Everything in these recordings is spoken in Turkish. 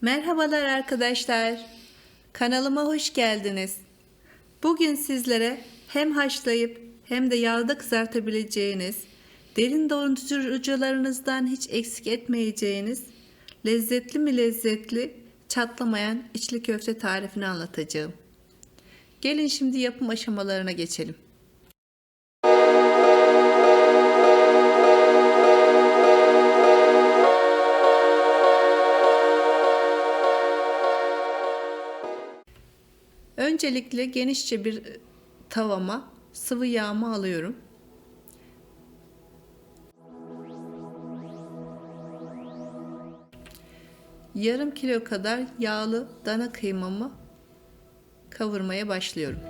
Merhabalar arkadaşlar. Kanalıma hoş geldiniz. Bugün sizlere hem haşlayıp hem de yağda kızartabileceğiniz, derin dondurucularınızdan hiç eksik etmeyeceğiniz, lezzetli mi lezzetli, çatlamayan içli köfte tarifini anlatacağım. Gelin şimdi yapım aşamalarına geçelim. Öncelikle genişçe bir tavama sıvı yağımı alıyorum. Yarım kilo kadar yağlı dana kıymamı kavurmaya başlıyorum.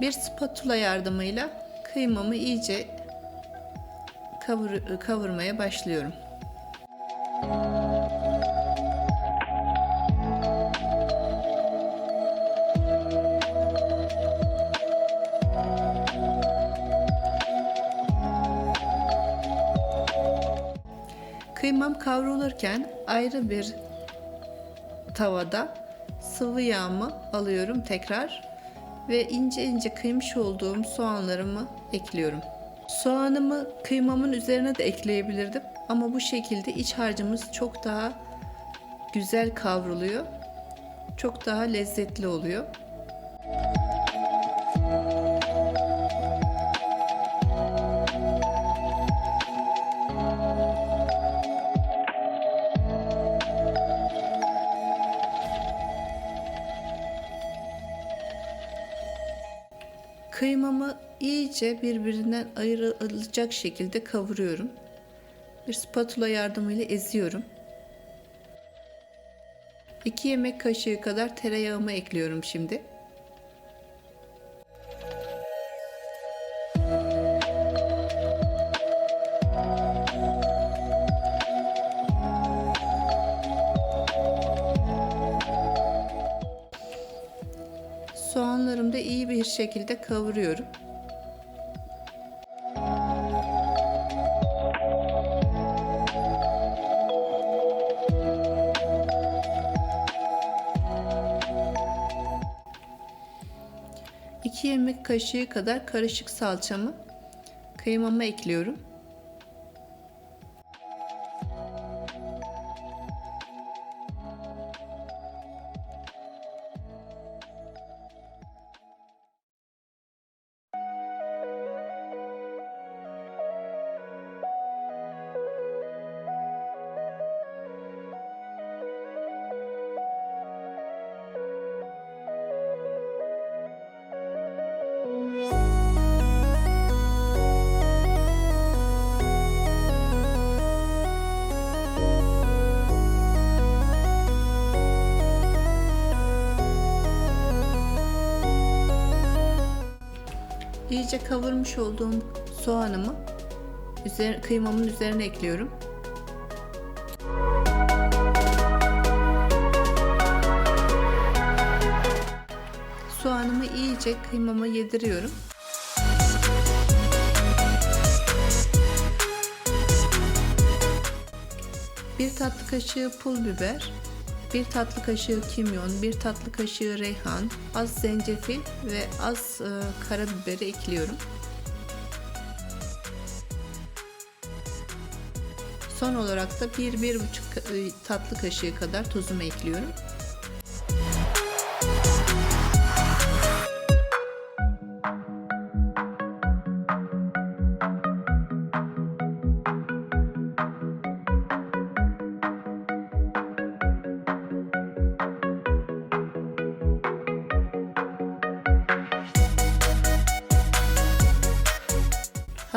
Bir spatula yardımıyla kıymamı iyice kavur, kavurmaya başlıyorum. Kıymam kavrulurken ayrı bir tavada sıvı yağımı alıyorum tekrar ve ince ince kıymış olduğum soğanlarımı ekliyorum. Soğanımı kıymamın üzerine de ekleyebilirdim ama bu şekilde iç harcımız çok daha güzel kavruluyor. Çok daha lezzetli oluyor. Kıymamı iyice birbirinden ayrılacak şekilde kavuruyorum. Bir spatula yardımıyla eziyorum. 2 yemek kaşığı kadar tereyağımı ekliyorum şimdi. Şekilde kavuruyorum. İki yemek kaşığı kadar karışık salçamı kıymama ekliyorum. İyice kavurmuş olduğum soğanımı üzer, kıymamın üzerine ekliyorum. Soğanımı iyice kıymama yediriyorum. Bir tatlı kaşığı pul biber, bir tatlı kaşığı kimyon, bir tatlı kaşığı reyhan, az zencefil ve az e, karabiberi ekliyorum. Son olarak da bir, bir buçuk e, tatlı kaşığı kadar tuzumu ekliyorum.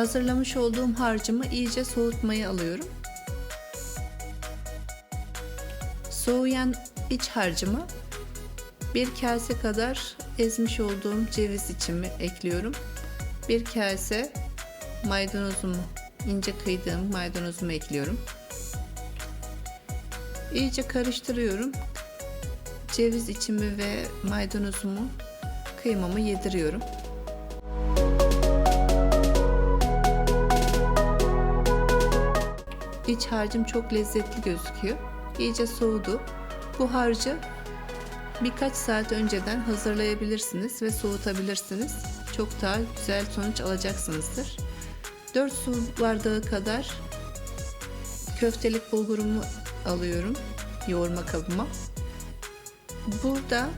Hazırlamış olduğum harcımı iyice soğutmaya alıyorum. Soğuyan iç harcımı bir kase kadar ezmiş olduğum ceviz içimi ekliyorum. Bir kase maydanozumu, ince kıydığım maydanozumu ekliyorum. İyice karıştırıyorum. Ceviz içimi ve maydanozumu kıymamı yediriyorum. İç harcım çok lezzetli gözüküyor. İyice soğudu. Bu harcı birkaç saat önceden hazırlayabilirsiniz ve soğutabilirsiniz. Çok daha güzel sonuç alacaksınızdır. 4 su bardağı kadar köftelik bulgurumu alıyorum yoğurma kabıma. Burada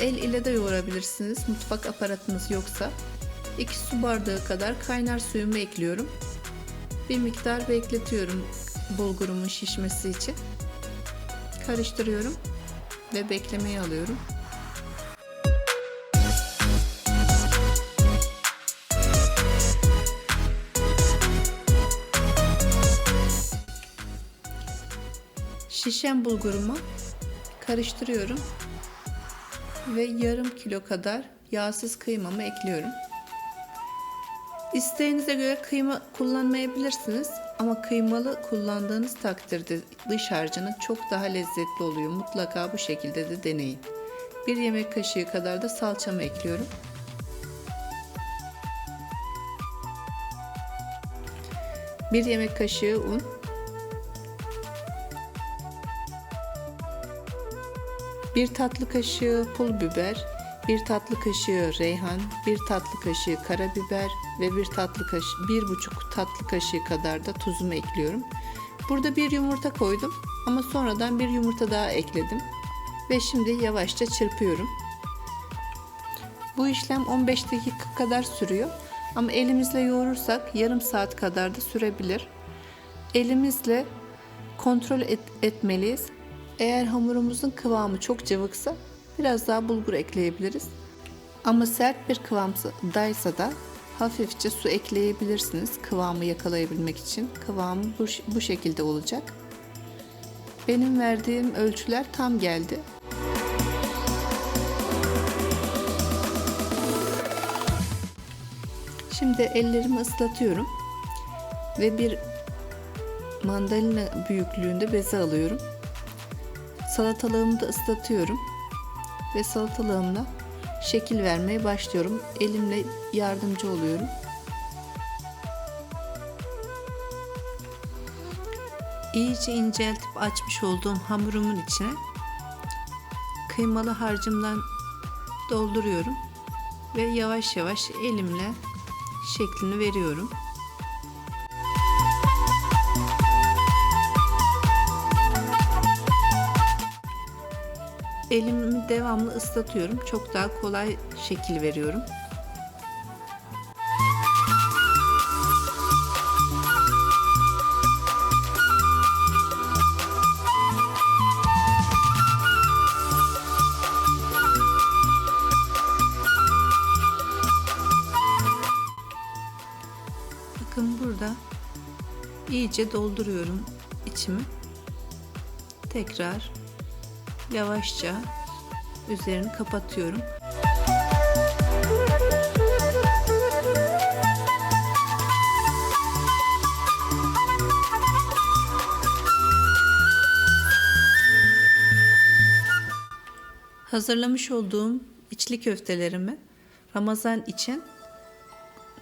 el ile de yoğurabilirsiniz mutfak aparatınız yoksa. 2 su bardağı kadar kaynar suyumu ekliyorum. Bir miktar bekletiyorum bulgurumun şişmesi için. Karıştırıyorum ve beklemeye alıyorum. Şişen bulgurumu karıştırıyorum ve yarım kilo kadar yağsız kıymamı ekliyorum. İsteğinize göre kıyma kullanmayabilirsiniz ama kıymalı kullandığınız takdirde dış harcının çok daha lezzetli oluyor. Mutlaka bu şekilde de deneyin. Bir yemek kaşığı kadar da salçamı ekliyorum. Bir yemek kaşığı un, bir tatlı kaşığı pul biber, bir tatlı kaşığı reyhan, bir tatlı kaşığı karabiber ve bir tatlı kaşığı, bir buçuk tatlı kaşığı kadar da tuzumu ekliyorum. Burada bir yumurta koydum ama sonradan bir yumurta daha ekledim ve şimdi yavaşça çırpıyorum. Bu işlem 15 dakika kadar sürüyor ama elimizle yoğurursak yarım saat kadar da sürebilir. Elimizle kontrol et, etmeliyiz. Eğer hamurumuzun kıvamı çok cıvıksa biraz daha bulgur ekleyebiliriz. Ama sert bir kıvamdaysa da hafifçe su ekleyebilirsiniz kıvamı yakalayabilmek için. Kıvamı bu, bu şekilde olacak. Benim verdiğim ölçüler tam geldi. Şimdi ellerimi ıslatıyorum ve bir mandalina büyüklüğünde beze alıyorum. Salatalığımı da ıslatıyorum ve salatalığımla şekil vermeye başlıyorum. Elimle yardımcı oluyorum. İyice inceltip açmış olduğum hamurumun içine kıymalı harcımdan dolduruyorum ve yavaş yavaş elimle şeklini veriyorum. Elimi devamlı ıslatıyorum. Çok daha kolay şekil veriyorum. Bakın burada iyice dolduruyorum içimi. Tekrar yavaşça üzerini kapatıyorum. Hazırlamış olduğum içli köftelerimi Ramazan için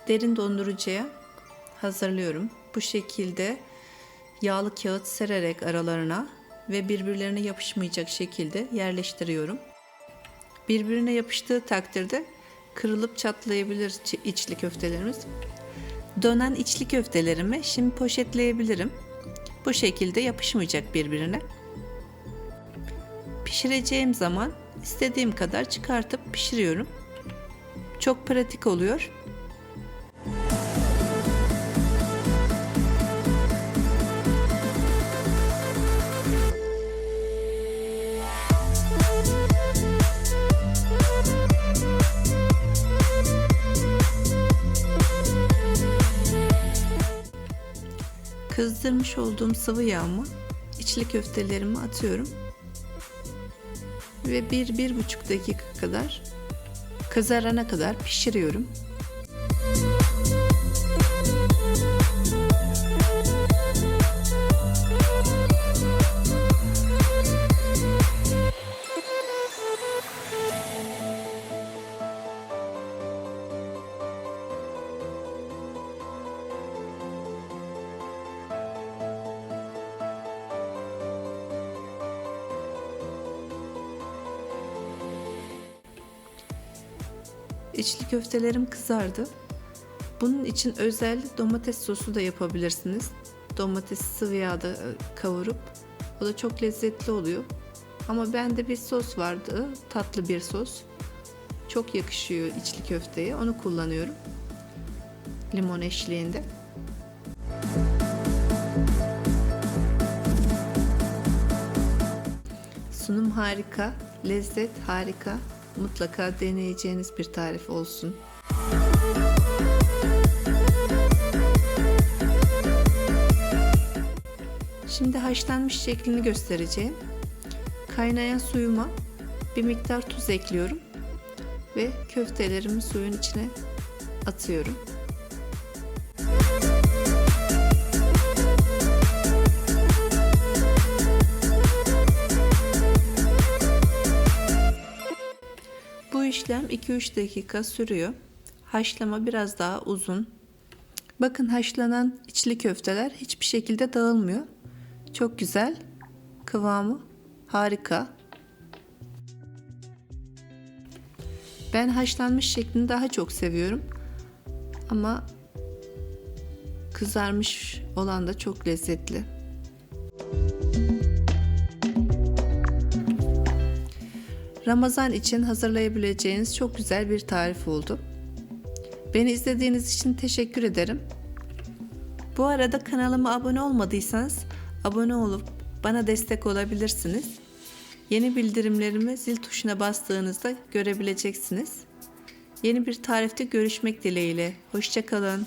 derin dondurucuya hazırlıyorum. Bu şekilde yağlı kağıt sererek aralarına ve birbirlerine yapışmayacak şekilde yerleştiriyorum. Birbirine yapıştığı takdirde kırılıp çatlayabilir içli köftelerimiz. Dönen içli köftelerimi şimdi poşetleyebilirim. Bu şekilde yapışmayacak birbirine. Pişireceğim zaman istediğim kadar çıkartıp pişiriyorum. Çok pratik oluyor. Kızdırmış olduğum sıvı yağımı içli köftelerimi atıyorum. Ve bir, bir buçuk dakika kadar kızarana kadar pişiriyorum. İçli köftelerim kızardı. Bunun için özel domates sosu da yapabilirsiniz. Domatesi sıvı yağda e, kavurup o da çok lezzetli oluyor. Ama bende bir sos vardı, tatlı bir sos. Çok yakışıyor içli köfteye. Onu kullanıyorum. Limon eşliğinde. Sunum harika, lezzet harika. Mutlaka deneyeceğiniz bir tarif olsun. Şimdi haşlanmış şeklini göstereceğim. Kaynayan suyuma bir miktar tuz ekliyorum ve köftelerimi suyun içine atıyorum. İşlem 2-3 dakika sürüyor. Haşlama biraz daha uzun. Bakın haşlanan içli köfteler hiçbir şekilde dağılmıyor. Çok güzel. Kıvamı harika. Ben haşlanmış şeklini daha çok seviyorum. Ama kızarmış olan da çok lezzetli. Ramazan için hazırlayabileceğiniz çok güzel bir tarif oldu. Beni izlediğiniz için teşekkür ederim. Bu arada kanalıma abone olmadıysanız abone olup bana destek olabilirsiniz. Yeni bildirimlerimi zil tuşuna bastığınızda görebileceksiniz. Yeni bir tarifte görüşmek dileğiyle. Hoşçakalın.